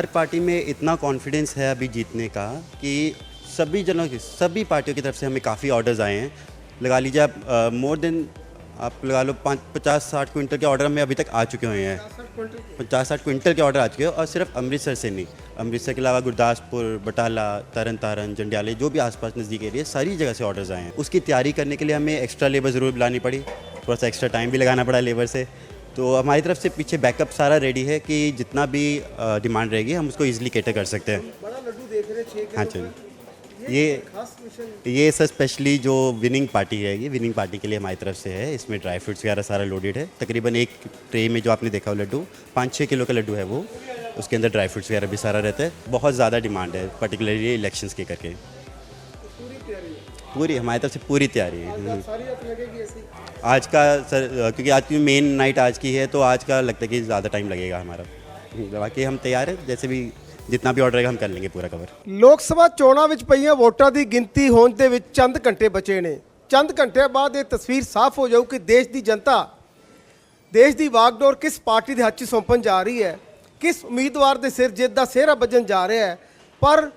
हर party में इतना confidence है अभी जीतने का कि सभी जनों की, सभी पार्टियों की तरफ़ से हमें काफ़ी ऑर्डर्स आए हैं। लगा लीजिए आप मोर देन आप लगा लो पाँच पचास साठ क्विंटल के ऑर्डर हमें अभी तक आ चुके हुए हैं। पचास साठ क्विंटल के ऑर्डर आ चुके हैं और सिर्फ़ अमृतसर से नहीं। अमृतसर के अलावा गुरदासपुर, बटाला तरन तारन जंडियाले, जो भी आसपास नज़दीक एरिया, सारी जगह से ऑर्डर्स आए हैं। उसकी तैयारी करने के लिए हमें एक्स्ट्रा लेबर ज़रूर बुलानी पड़ी। थोड़ा सा एक्स्ट्रा टाइम भी लगाना पड़ा लेबर से। तो हमारी तरफ़ से पीछे बैकअप सारा रेडी है कि जितना भी डिमांड रहेगी हम उसको ईजिली कैटर कर सकते हैं। बड़ा लड्डू देख रहे हाँ चलिए ये ये सर स्पेशली जो विनिंग पार्टी है ये विनिंग पार्टी के लिए हमारी तरफ़ से है। इसमें ड्राई फ्रूट्स वगैरह सारा लोडेड है। तकरीबन एक ट्रे में जो आपने देखा वो लड्डू पाँच छः किलो का लड्डू है वो। उसके अंदर ड्राई फ्रूट्स वगैरह भी सारा रहता है। बहुत ज़्यादा डिमांड है पर्टिकुलरली इलेक्शंस के करके। पूरी तैयारी है पूरी हमारी तरफ से पूरी तैयारी है हम्म। सारी रात लगेगी ऐसी आज का सर क्योंकि आज की मेन नाइट आज की है तो आज का लगता है कि ज़्यादा टाइम लगेगा हमारा बाकी हम तैयार हैं जैसे भी जितना भी ऑर्डर रहेगा हम कर लेंगे पूरा कवर ਲੋਕ ਸਭਾ ਚੋਣਾਂ ਵਿੱਚ ਪਈਆਂ ਵੋਟਾਂ ਦੀ ਗਿਣਤੀ ਹੋਣ ਦੇ ਵਿੱਚ ਚੰਦ ਘੰਟੇ ਬਚੇ ਨੇ ਚੰਦ ਘੰਟਿਆਂ ਬਾਅਦ ਇਹ ਤਸਵੀਰ ਸਾਫ਼ ਹੋ ਜਾਊ ਕਿ ਦੇਸ਼ ਦੀ ਜਨਤਾ ਦੇਸ਼ ਦੀ ਵਾਗਡੋਰ ਕਿਸ ਪਾਰਟੀ ਦੇ ਹੱਥ 'ਚ ਸੌਂਪਣ ਜਾ ਰਹੀ ਹੈ ਕਿਸ ਉਮੀਦਵਾਰ ਦੇ ਸਿਰ ਜਿੱਤ ਦਾ ਸਿਹਰਾ ਵੱਜਣ ਜਾ ਰਿਹਾ ਹੈ ਪਰ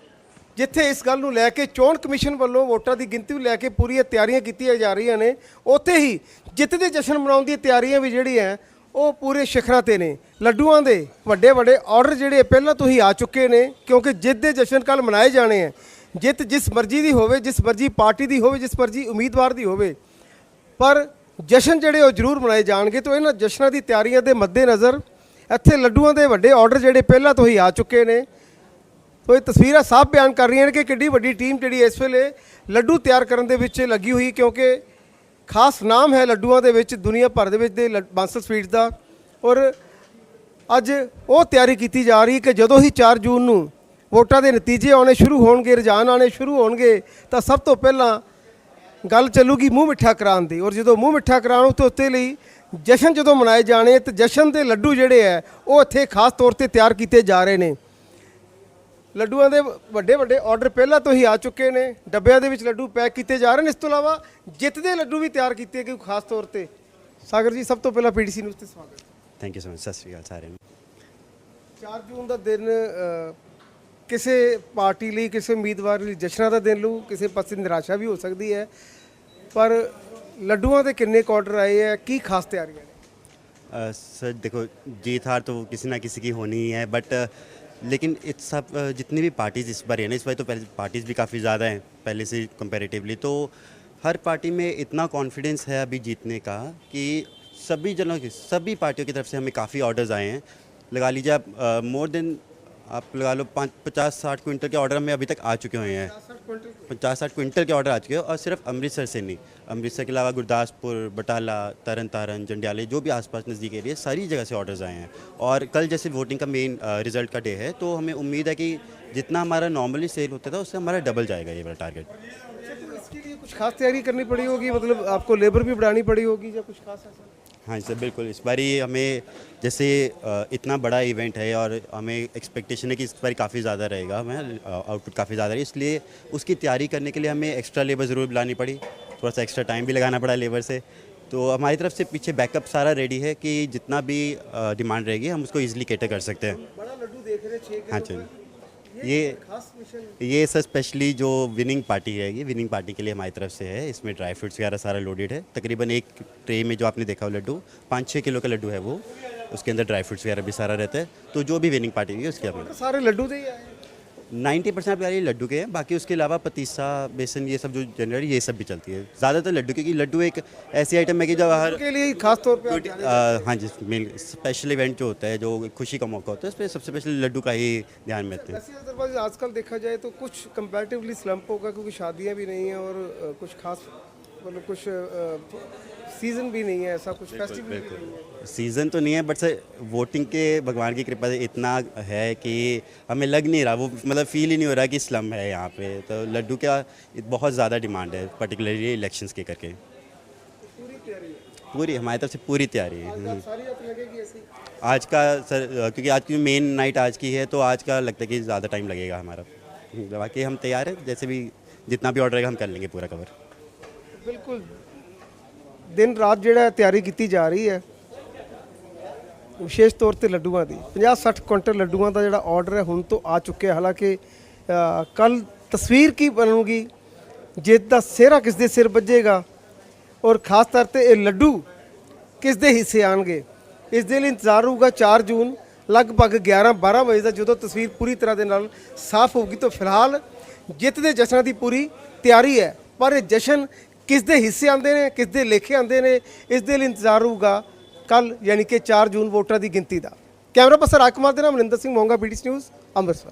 ਜਿੱਥੇ ਇਸ ਗੱਲ ਨੂੰ ਲੈ ਕੇ ਚੋਣ ਕਮਿਸ਼ਨ ਵੱਲੋਂ ਵੋਟਾਂ ਦੀ ਗਿਣਤੀ ਨੂੰ ਲੈ ਕੇ ਪੂਰੀਆਂ ਤਿਆਰੀਆਂ ਕੀਤੀਆਂ ਜਾ ਰਹੀਆਂ ਨੇ, ਉੱਥੇ ਹੀ ਜਿੱਤ ਦੇ ਜਸ਼ਨ ਮਨਾਉਣ ਦੀਆਂ ਤਿਆਰੀਆਂ ਵੀ ਜਿਹੜੀਆਂ ਉਹ ਪੂਰੇ ਸਿਖਰਾਂ ਤੇ ਨੇ। ਲੱਡੂਆਂ ਦੇ ਵੱਡੇ ਵੱਡੇ ਆਰਡਰ ਜਿਹੜੇ ਪਹਿਲਾਂ ਤੋਂ ਹੀ ਆ ਚੁੱਕੇ ਨੇ, ਕਿਉਂਕਿ ਜਿੱਤ ਦੇ ਜਸ਼ਨ ਕੱਲ ਮਨਾਏ ਜਾਣੇ ਆ। ਜਿੱਤ ਜਿਸ ਮਰਜ਼ੀ ਦੀ ਹੋਵੇ, ਜਿਸ ਮਰਜ਼ੀ ਪਾਰਟੀ ਦੀ ਹੋਵੇ, ਜਿਸ ਮਰਜ਼ੀ ਉਮੀਦਵਾਰ ਦੀ ਹੋਵੇ, ਪਰ ਜਸ਼ਨ ਜਿਹੜੇ ਉਹ ਜ਼ਰੂਰ ਮਨਾਏ ਜਾਣਗੇ। ਤੋਂ ਇਹਨਾਂ ਜਸ਼ਨਾਂ ਦੀ ਤਿਆਰੀਆਂ ਦੇ ਮੱਦੇਨਜ਼ਰ ਇੱਥੇ ਲੱਡੂਆਂ ਦੇ ਵੱਡੇ ਆਰਡਰ ਜਿਹੜੇ ਪਹਿਲਾਂ ਤੋਂ ਹੀ ਆ ਚੁੱਕੇ ਨੇ। ਸੋ ਇਹ ਤਸਵੀਰਾਂ ਸਾਫ਼ ਬਿਆਨ ਕਰ ਰਹੀਆਂ ਨੇ ਕਿ ਕਿੱਡੀ ਵੱਡੀ ਟੀਮ ਜਿਹੜੀ ਇਸ ਵੇਲੇ ਲੱਡੂ ਤਿਆਰ ਕਰਨ ਦੇ ਵਿੱਚ ਲੱਗੀ ਹੋਈ, ਕਿਉਂਕਿ ਖਾਸ ਨਾਮ ਹੈ ਲੱਡੂਆਂ ਦੇ ਵਿੱਚ, ਦੁਨੀਆ ਭਰ ਦੇ ਵਿੱਚ ਦੇ ਲ- ਬਾਂਸਲ ਸਵੀਟਸ ਦਾ। ਔਰ ਅੱਜ ਉਹ ਤਿਆਰੀ ਕੀਤੀ ਜਾ ਰਹੀ ਹੈ ਕਿ ਜਦੋਂ ਹੀ 4 ਜੂਨ ਨੂੰ ਵੋਟਾਂ ਦੇ ਨਤੀਜੇ ਆਉਣੇ ਸ਼ੁਰੂ ਹੋਣਗੇ, ਰੁਝਾਨ ਆਉਣੇ ਸ਼ੁਰੂ ਹੋਣਗੇ, ਤਾਂ ਸਭ ਤੋਂ ਪਹਿਲਾਂ ਗੱਲ ਚੱਲੂਗੀ ਮੂੰਹ ਮਿੱਠਾ ਕਰਾਉਣ ਦੀ। ਔਰ ਜਦੋਂ ਮੂੰਹ ਮਿੱਠਾ ਕਰਾਉਣ ਤੋਂ ਉੱਤੇ ਲਈ ਜਸ਼ਨ ਜਦੋਂ ਮਨਾਏ ਜਾਣੇ, ਤੇ ਜਸ਼ਨ ਦੇ ਲੱਡੂ ਜਿਹੜੇ ਹੈ, ਉਹ ਇੱਥੇ ਖਾਸ ਤੌਰ ਤੇ ਤਿਆਰ ਕੀਤੇ ਜਾ ਰਹੇ ਨੇ। ਲੱਡੂਆਂ ਦੇ ਵੱਡੇ ਵੱਡੇ ਆਰਡਰ ਪਹਿਲਾਂ ਤੋਂ ਹੀ ਆ ਚੁੱਕੇ ਨੇ ਡੱਬਿਆਂ ਦੇ ਵਿੱਚ ਲੱਡੂ ਪੈਕ ਕੀਤੇ ਜਾ ਰਹੇ ਨੇ ਇਸ ਤੋਂ ਇਲਾਵਾ ਜਿੱਤ ਦੇ ਲੱਡੂ ਵੀ ਤਿਆਰ ਕੀਤੇ ਗਏ ਖਾਸ ਤੌਰ ਤੇ ਸਾਗਰ ਜੀ ਸਭ ਤੋਂ ਪਹਿਲਾਂ ਪੀਡੀਸੀ ਨਿਊਜ਼ ਤੇ ਸਵਾਗਤ थैंक यू सो मच सत श्रीकाल सारे ਨੂੰ 4 ਜੂਨ ਦਾ ਦਿਨ ਅ, ਕਿਸੇ ਪਾਰਟੀ ਲਈ ਕਿਸੇ ਉਮੀਦਵਾਰ ਲਈ ਜਸ਼ਨਾਂ ਦਾ ਦਿਨ ਲੂ ਕਿਸੇ ਪਾਸੇ ਨਿਰਾਸ਼ਾ ਵੀ ਹੋ ਸਕਦੀ ਹੈ ਪਰ ਲੱਡੂਆਂ ਦੇ ਕਿੰਨੇ ਕੁ ਆਰਡਰ ਆਏ ਹੈ ਕੀ ਖਾਸ ਤਿਆਰੀਆਂ ਨੇ अ, सर देखो जीत हार तो किसी ना किसी की होनी ही है बट लेकिन इस सब जितनी भी पार्टीज़ इस बार है ना इस बार तो पहले पार्टीज़ भी काफ़ी ज़्यादा हैं, पहले से कंपेरेटिवली तो हर पार्टी में इतना कॉन्फिडेंस है अभी जीतने का कि सभी जनों की, सभी पार्टियों की तरफ़ से हमें काफ़ी ऑर्डर्स आए हैं। लगा लीजिए आप मोर देन आप लगा लो पाँच पचास साठ क्विंटल के ऑर्डर हमें अभी तक आ चुके हुए हैं। पचास साठ क्विंटल के? ऑर्डर आ चुके हैं और सिर्फ़ अमृतसर से नहीं। अमृतसर के अलावा गुरदासपुर बटाला तरन तारन जंडियाले जो भी आसपास नज़दीक एरिया सारी जगह से ऑर्डर्स आए हैं। और कल जैसे वोटिंग का मेन रिज़ल्ट का डे है तो हमें उम्मीद है कि जितना हमारा नॉर्मली सेल होता था उससे हमारा डबल जाएगा ये वाला टारगेट अच्छा, तो इसके लिए कुछ खास तैयारी करनी पड़ी होगी? मतलब आपको लेबर भी बढ़ानी पड़ी होगी या कुछ खास ऐसा? हाँ जी सर बिल्कुल। इस बारी हमें जैसे इतना बड़ा इवेंट है और हमें एक्सपेक्टेशन है कि इस बार काफ़ी ज़्यादा रहेगा हमें आउटपुट काफ़ी ज़्यादा है इसलिए उसकी तैयारी करने के लिए हमें एक्स्ट्रा लेबर ज़रूर बुलानी पड़ी। थोड़ा सा एक्स्ट्रा टाइम भी लगाना पड़ा लेबर से। तो हमारी तरफ़ से पीछे बैकअप सारा रेडी है कि जितना भी डिमांड रहेगी हम उसको ईजिली कैटर कर सकते हैं। हाँ चलिए ये ये सर स्पेशली जो विनिंग पार्टी है ये विनिंग पार्टी के लिए हमारी तरफ़ से है। इसमें ड्राई फ्रूट्स वगैरह सारा लोडेड है। तकरीबन एक ट्रे में जो आपने देखा हो लड्डू पाँच छः किलो का लड्डू है वो। उसके अंदर ड्राई फ्रूट्स वगैरह भी सारा रहता है। तो जो भी विनिंग पार्टी है उसके अंदर सारे लड्डू दे। नाइन्टी परसेंट प्यारे लड्डू के हैं बाकी उसके अलावा पतीसा बेसन ये सब जो जनरल ये सब भी चलती है। ज़्यादातर लड्डू क्योंकि लड्डू एक ऐसी आइटम है कि जब हर के लिए खास तौर पे आप जाने- अ, हाँ। जी मेन स्पेशल इवेंट जो होता है जो खुशी का मौका होता है उस पर सबसे स्पेशल लड्डू का ही ध्यान में रखते हैं। आजकल देखा जाए तो कुछ कंपैरेटिवली स्लम्प होगा क्योंकि शादियाँ भी नहीं हैं और कुछ खास मतलब कुछ सीज़न भी नहीं है ऐसा कुछ फेस्टिवल भी नहीं है। सीज़न तो नहीं है बट सर वोटिंग के भगवान की कृपा से इतना है कि हमें लग नहीं रहा वो मतलब फ़ील ही नहीं हो रहा कि स्लम है यहाँ पे। तो लड्डू का बहुत ज़्यादा डिमांड है पर्टिकुलरली इलेक्शन के करके। पूरी हमारी तरफ़ से पूरी तैयारी है। आज हम्म। का सर क्योंकि आज की मेन नाइट आज की है तो आज का लगता है कि ज़्यादा टाइम लगेगा हमारा। बाकी हम तैयार हैं जैसे भी जितना भी ऑर्डर है हम कर लेंगे पूरा कवर बिल्कुल। ਦਿਨ ਰਾਤ ਜਿਹੜਾ ਤਿਆਰੀ ਕੀਤੀ ਜਾ ਰਹੀ ਹੈ, ਵਿਸ਼ੇਸ਼ ਤੌਰ ਤੇ ਲੱਡੂਆਂ ਦੀ। 50-60 ਕੁਇੰਟਲ ਲੱਡੂਆਂ ਦਾ ਜਿਹੜਾ ਆਰਡਰ ਹੈ ਹੁਣ ਤੋਂ ਆ ਚੁੱਕਿਆ ਹਾਲਾਂਕਿ ਕੱਲ ਤਸਵੀਰ ਕੀ ਬਣੂਗੀ? ਜਿੱਤ ਦਾ ਸਿਹਰਾ ਕਿਸ ਦੇ ਸਿਰ ਵੱਜੇਗਾ? ਔਰ ਖਾਸ ਤੌਰ ਤੇ ਇਹ ਲੱਡੂ ਕਿਸ ਦੇ ਹਿੱਸੇ ਆਣਗੇ? ਇਸ ਦੇ ਲਈ ਇੰਤਜ਼ਾਰ ਹੋਊਗਾ 4 ਜੂਨ, ਲਗਭਗ 11-12 ਵਜੇ ਦਾ। ਜਦੋਂ ਤਸਵੀਰ ਪੂਰੀ ਤਰ੍ਹਾਂ ਦੇ ਨਾਲ ਸਾਫ਼ ਹੋਊਗੀ ਤਾਂ ਫਿਲਹਾਲ ਜਿੱਤ ਦੇ ਜਸ਼ਨਾਂ ਦੀ ਪੂਰੀ ਤਿਆਰੀ ਹੈ। ਪਰ ਇਹ ਜਸ਼ਨ ਕਿਸ ਦੇ ਹਿੱਸੇ ਆਉਂਦੇ ਨੇ ਕਿਸ ਦੇ ਲੇਖੇ ਆਉਂਦੇ ਨੇ ਇਸ ਦੇ ਲਈ ਇੰਤਜ਼ਾਰ ਹੋਊਗਾ ਕੱਲ ਯਾਨੀ ਕਿ 4 ਜੂਨ ਵੋਟਰਾਂ ਦੀ ਗਿਣਤੀ ਦਾ। ਕੈਮਰਾ ਪਰਸਨ ਰਾਜਕੁਮਾਰ ਦੇ ਨਾਲ ਮਨਿੰਦਰ ਸਿੰਘ ਮੋਂਗਾ ਬੀਡੀਸ ਨਿਊਜ਼ ਅੰਮ੍ਰਿਤਸਰ।